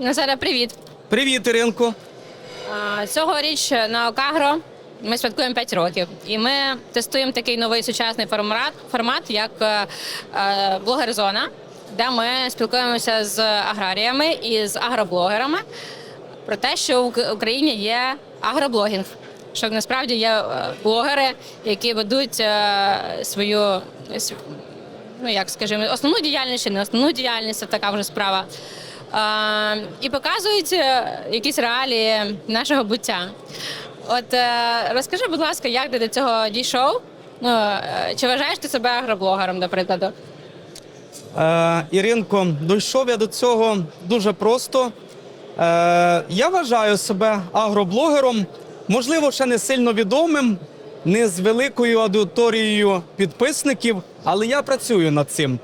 Назара, привіт. Привіт, Іринко. А, Цьогоріч на Окагро ми святкуємо 5 років, і ми тестуємо такий новий сучасний формат, формат як е, е, блогер-зона, де ми спілкуємося з аграріями і з агроблогерами про те, що в Україні є агроблогінг. Що насправді є е, блогери, які ведуть свою ну як скажімо, основну діяльність чи не основну діяльність, це така вже справа. І показують е, якісь реалії нашого буття. От е, розкажи, будь ласка, як ти до цього дійшов? Ну, е, чи вважаєш ти себе агроблогером? Е, Іринко, дійшов я до цього дуже просто. Я вважаю себе агроблогером, можливо, ще не сильно відомим, не з великою аудиторією підписників, але я працюю над цим.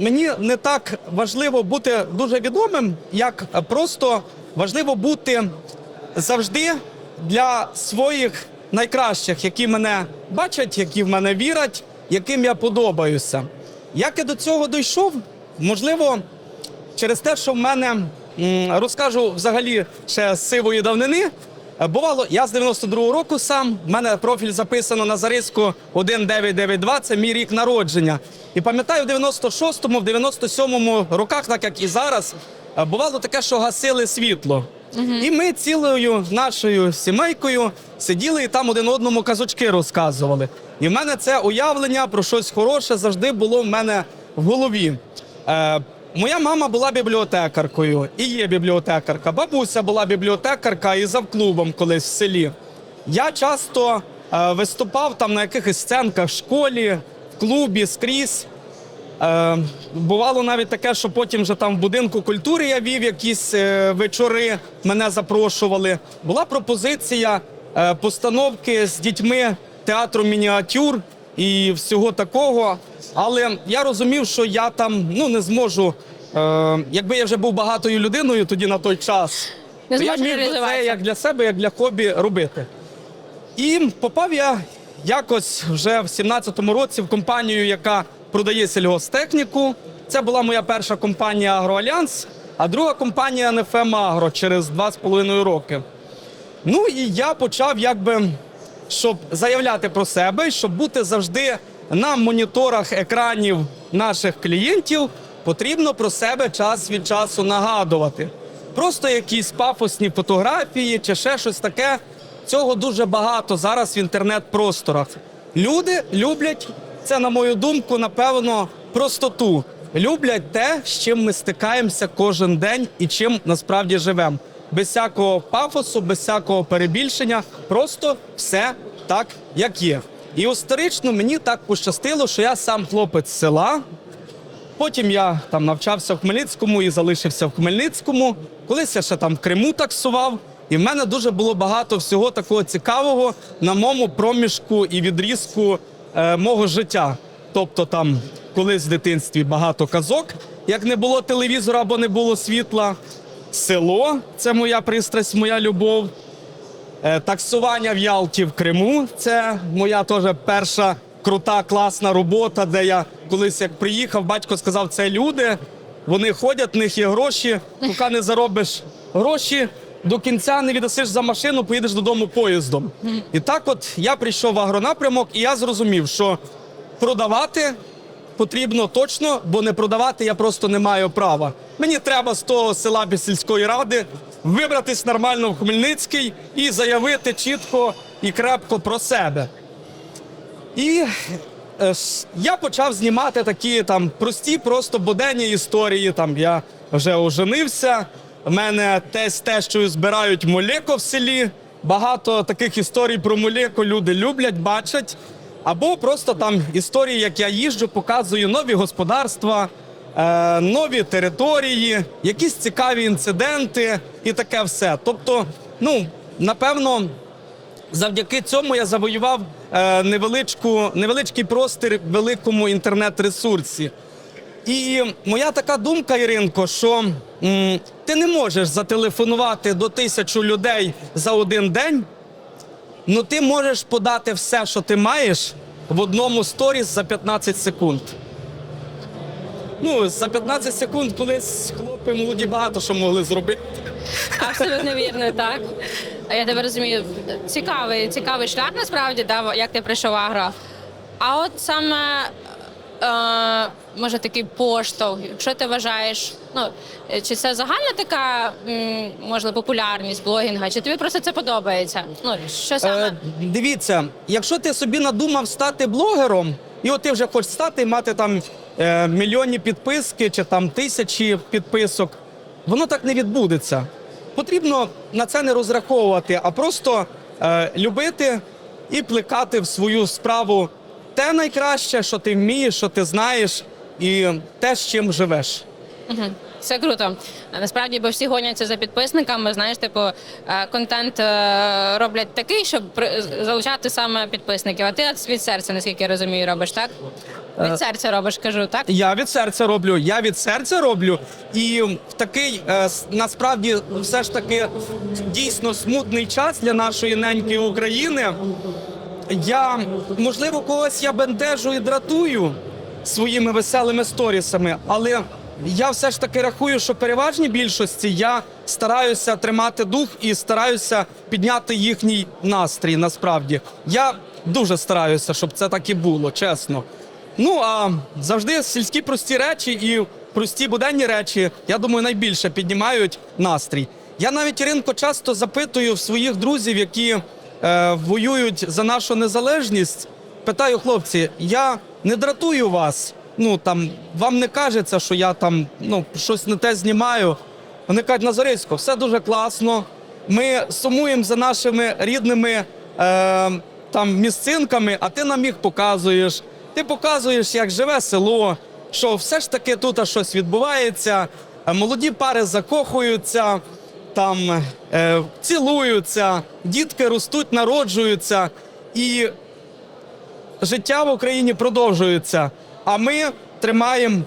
Мені не так важливо бути дуже відомим, як просто важливо бути завжди для своїх найкращих, які мене бачать, які в мене вірять, яким я подобаюся. Як я до цього дійшов? Можливо, через те, що в мене розкажу взагалі ще з сивої давнини. Бувало, я з 92-го року сам. в мене профіль записано на зариску 1992, це мій рік народження. І пам'ятаю, в 96-му, в 97-му роках, так як і зараз, е, бувало таке, що гасили світло. І ми цілою нашою сімейкою сиділи і там один одному казочки розказували. І в мене це уявлення про щось хороше завжди було в мене в голові. Е, моя мама була бібліотекаркою і є бібліотекарка. Бабуся була бібліотекарка і завклубом колись в селі. Я часто е, виступав там на якихось сценках в школі, клубі, скрізь. Е, бувало навіть таке, що потім вже там в будинку культури я вів якісь е, вечори, мене запрошували. Була пропозиція е, постановки з дітьми театру мініатюр і всього такого. Але я розумів, що я там ну, не зможу. Е, якби я вже був багатою людиною тоді на той час, Не то я міг це як для себе, як для хобі робити. І попав я якось вже в 17-му році в компанію, яка продає сільгостехніку. Це була моя перша компанія Агроальянс, а друга компанія НФМ Агро через 2,5 роки. Ну і я почав якби, щоб заявляти про себе, щоб бути завжди на моніторах екранів наших клієнтів, потрібно про себе час від часу нагадувати. Просто якісь пафосні фотографії чи ще щось таке. Цього дуже багато зараз в інтернет-просторах. Люди люблять це, на мою думку, напевно, простоту. Люблять те, з чим ми стикаємося кожен день і чим насправді живемо. Без всякого пафосу, без всякого перебільшення, просто все так, як є. І історично мені так пощастило, що я сам хлопець села, Потім я там навчався в Хмельницькому і залишився в Хмельницькому. Колись я ще там в Криму таксував. І в мене дуже було багато всього такого цікавого на моєму проміжку і відрізку е, мого життя. Тобто там колись в дитинстві багато казок, як не було телевізора або не було світла. Село це моя пристрасть, моя любов. Е, Таксування в Ялті в Криму це моя теж перша крута, класна робота, де я колись як приїхав, батько сказав, це люди, вони ходять, в них є гроші. Поки не заробиш гроші, до кінця не віддасиш за машину, поїдеш додому поїздом. І так, от я прийшов в агронапрямок, і я зрозумів, що продавати потрібно точно, бо не продавати я просто не маю права. Мені треба з того села без сільської ради вибратись нормально в Хмельницький і заявити чітко і крепко про себе. І е, я почав знімати такі там прості, просто буденні історії. Там я вже оженився. У мене те з тещою збирають молеко в селі. Багато таких історій про молеко люди люблять, бачать. Або просто там історії, як я їжджу, показую нові господарства, е, нові території, якісь цікаві інциденти і таке все. Тобто, ну, напевно, Завдяки цьому я завоював е, невеличку, невеличкий простір в великому інтернет-ресурсі. І моя така думка, Іринко, що м, ти не можеш зателефонувати до тисячу людей за один день, але ти можеш подати все, що ти маєш, в одному сторіс за 15 секунд. Ну, за 15 секунд колись хлопці молоді багато що могли зробити. Абсолютно вірно, так. А Я тебе розумію. Цікавий, цікавий шлях насправді, да, як ти прийшов в агро. А от саме може такий поштовх, якщо ти вважаєш, ну е, чи це загальна така можливо популярність блогінга, чи тобі просто це подобається? Ну що саме? Е, дивіться, якщо ти собі надумав стати блогером, і от ти вже хочеш стати і мати там е, мільйонні підписки чи там тисячі підписок, воно так не відбудеться. Потрібно на це не розраховувати, а просто е, любити і плекати в свою справу те найкраще, що ти вмієш, що ти знаєш, і те, з чим живеш. Це круто. Насправді, бо всі гоняться за підписниками. Знаєш, типу е, контент е, роблять такий, щоб залучати саме підписників. А ти від серця, наскільки я розумію, робиш, так? Від серця робиш, кажу, так? Я від серця роблю, я від серця роблю. І в такий е, насправді все ж таки дійсно смутний час для нашої неньки України. Я можливо когось я бентежу і дратую своїми веселими сторісами, але я все ж таки рахую, що переважній більшості я стараюся тримати дух і стараюся підняти їхній настрій. Насправді я дуже стараюся, щоб це так і було, чесно. Ну а завжди сільські прості речі і прості буденні речі, я думаю, найбільше піднімають настрій. Я навіть Іринко часто запитую в своїх друзів, які е, воюють за нашу незалежність. Питаю, хлопці, я не дратую вас. Ну там вам не кажеться, що я там ну щось не те знімаю. Вони кажуть, Назарицько, все дуже класно. Ми сумуємо за нашими рідними е, там місцинками, а ти нам їх показуєш. Ти показуєш, як живе село, що все ж таки тут щось відбувається. е, Молоді пари закохуються, там е, цілуються, дітки ростуть, народжуються, і життя в Україні продовжується. А ми тримаємо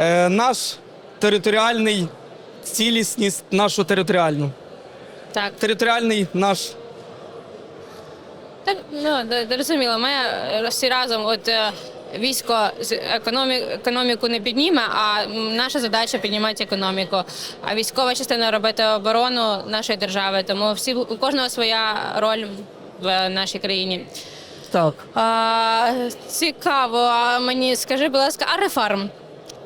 е, наш територіальний цілісність, нашу територіальну. Так. Територіальний наш Так, ну зрозуміло. Ми е, всі разом, от е, військо економіку не підніме, а наша задача піднімати економіку. А військова частина робити оборону нашої держави. Тому всі у кожного своя роль в нашій країні. так. А, цікаво. А мені скажи, будь ласка, а рефарм?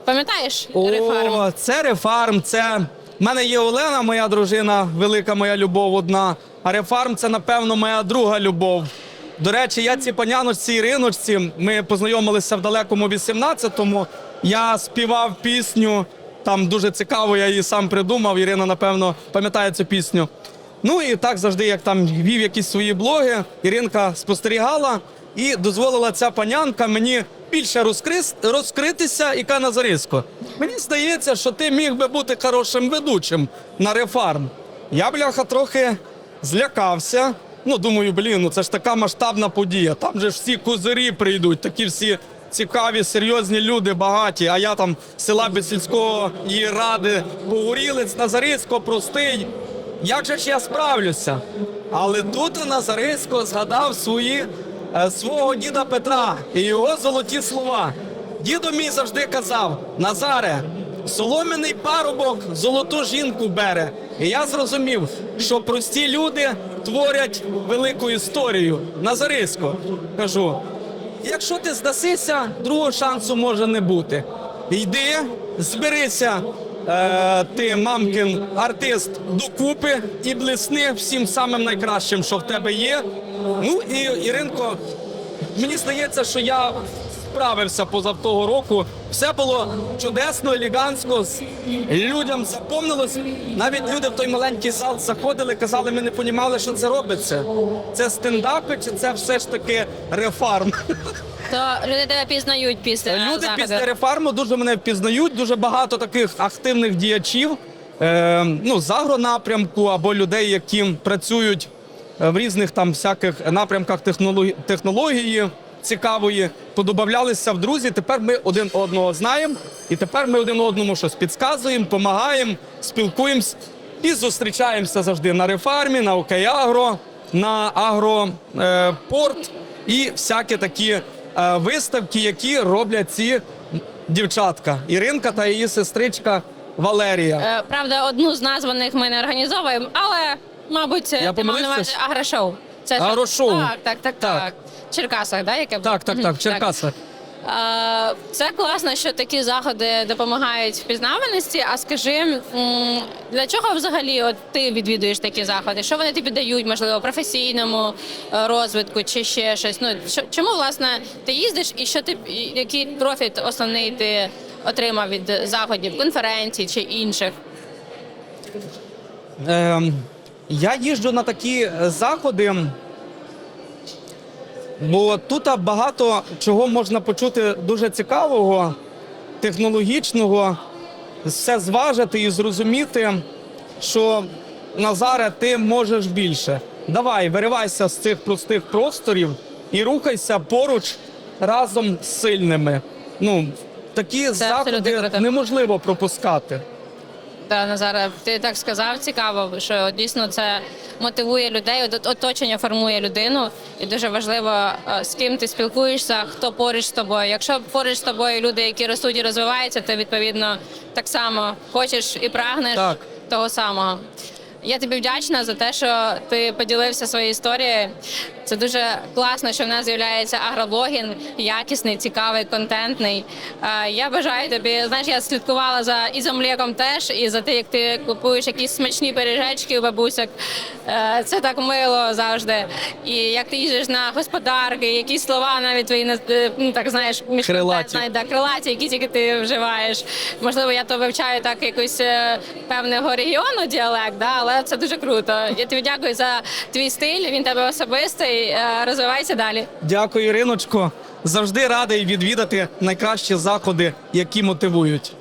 Пам'ятаєш рефарм? Це рефарм. Це в мене є Олена, моя дружина, велика моя любов одна. А рефарм це, напевно, моя друга любов. До речі, я цій паняночці Іриночці, ми познайомилися в далекому 18-му. Я співав пісню, там дуже цікаво, я її сам придумав. Ірина, напевно, пам'ятає цю пісню. Ну і так завжди, як там вів якісь свої блоги, Іринка спостерігала і дозволила ця панянка мені більше розкрис, розкритися і каже Назариско. Мені здається, що ти міг би бути хорошим ведучим на рефарм. Я, бляха, трохи злякався. Ну, думаю, блін, ну це ж така масштабна подія. Там же ж всі козирі прийдуть, такі всі цікаві, серйозні люди, багаті. А я там з села без сільського ради, Погорілець, Назарицько, простий. Як же ж я справлюся? Але тут Назарицько згадав свої, е, свого діда Петра і його золоті слова. Дідо мій завжди казав: Назаре, солом'яний парубок золоту жінку бере. І я зрозумів, що прості люди творять велику історію. Назарисько, кажу, якщо ти здасися, другого шансу може не бути. Йди, зберися, е, ти, мамкин артист, докупи і блисни всім самим найкращим, що в тебе є. Ну і Іринко, мені здається, що я справився поза того року. Все було чудесно, елегантно. Людям запомнилось. Навіть люди в той маленький зал заходили, казали, ми не розуміли, що це робиться. Це стендапи, чи це все ж таки рефарм. То люди тебе пізнають після Люди заходу. після реформи дуже мене впізнають. Дуже багато таких активних діячів е, ну, з агронапрямку або людей, які працюють е, в різних там всяких напрямках технології, технології цікавої, подобавлялися в друзі. Тепер ми один одного знаємо, і тепер ми один одному щось підказуємо, допомагаємо, спілкуємось і зустрічаємося завжди на рефармі, на ОКАГРО, на агропорт і всякі такі е, виставки, які роблять ці дівчатка Іринка та її сестричка Валерія. Е, Правда, одну з названих ми не організовуємо, але, мабуть, ти мав на увазі агрошоу. Це Агрошоу. Так, так, так, Так. так. Черкасах, да, яке Так, так, так, в Черкасах. Е, Це класно, що такі заходи допомагають впізнаваності. А скажи, м, для чого взагалі от ти відвідуєш такі заходи? Що вони тобі дають, можливо, професійному е, розвитку чи ще щось? Ну що- чому власне ти їздиш і що ти і який профіт основний ти отримав від заходів, конференцій чи інших? Ем, я їжджу на такі заходи, бо тут багато чого можна почути дуже цікавого, технологічного, все зважити і зрозуміти, що Назаре, ти можеш більше. Давай, виривайся з цих простих просторів і рухайся поруч разом з сильними. Ну, такі абсолютно заходи неможливо пропускати. Та Назара, ти так сказав, цікаво, що дійсно це мотивує людей, от- оточення формує людину, і дуже важливо, е, з ким ти спілкуєшся, хто поруч з тобою. Якщо поруч з тобою люди, які ростуть і розвиваються, ти відповідно так само хочеш і прагнеш Так. того самого. Я тобі вдячна за те, що ти поділився своєю історією. Це дуже класно, що в нас з'являється агроблогінг, якісний, цікавий, контентний. Е, Я бажаю тобі, знаєш, я слідкувала за ізомлеком теж, і за те, як ти купуєш якісь смачні пиріжечки у бабусяк. Е, Це так мило завжди. І як ти їздиш на господарки, якісь слова навіть твої е, ну, так знаєш, між Крилаті. да, крилаті, які тільки ти вживаєш. Можливо, я то вивчаю так якось е, певного регіону діалект, да, але це дуже круто. Я тобі дякую за твій стиль. Він тебе особистий. Е, Розвивайся далі. Дякую, Іриночко. Завжди радий відвідати найкращі заходи, які мотивують.